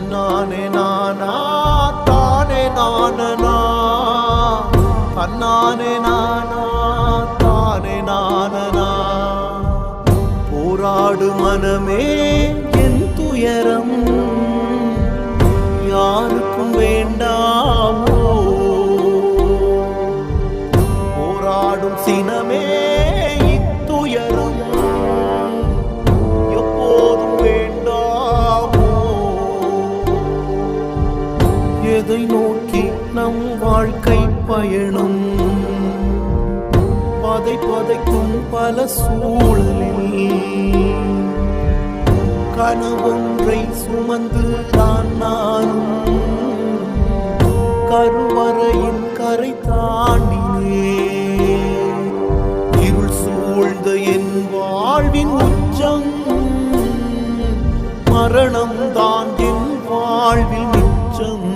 அண்ணானே நானா தானே நானனா அண்ணானே நானா தானே நானனா போராடு மனமே என் துயரம். யாருக்கும் வேண்டாமோ? போராடும் சினமே எதை நோக்கி நம் வாழ்க்கை பயணம். பதை பதைக்கும் பல சூழலில் கனவொன்றை சுமந்து தான் நானும் கருவறையின் கரை தாண்டினே. இருள் சூழ்ந்த என் வாழ்வின் உச்சம். மரணம் தான் என் வாழ்வின் உச்சம்